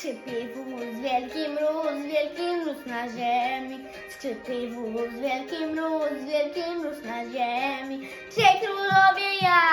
Skrzypi wóz, wielki mróz, wielki mróz na ziemi. Skrzypi wóz, wielki mróz, wielki mróz na ziemi. Trzej królowie jadą,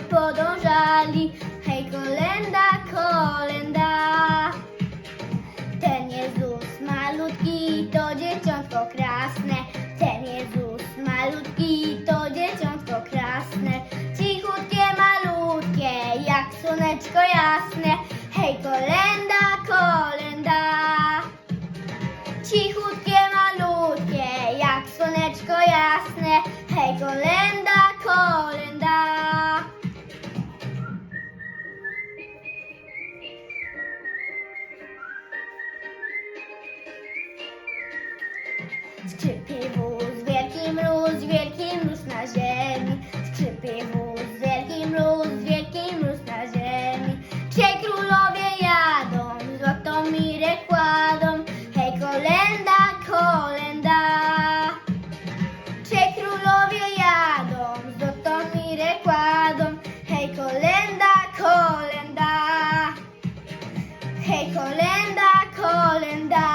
podążali. Hej, kolenda, kolenda. Ten Jezus malutki to dzieciątko krasne. Ten Jezus malutki to dzieciątko krasne. Cichutkie, malutkie, jak słoneczko jasne. Hej, kolenda, kolenda. Cichutkie, malutkie, jak słoneczko jasne. Hej, kolenda. Skrzypy wóz, wielki mróz, wielki mróz na ziemi. Skrzypy wóz, wielki mróz, wielki mróz na ziemi. Trzej królowie jadą, złotą mirę kładą. Hej, kolenda, kolenda. Trzej królowie jadą, złotą mirę kładą. Hej, kolenda, kolenda. Hej, kolenda, kolenda.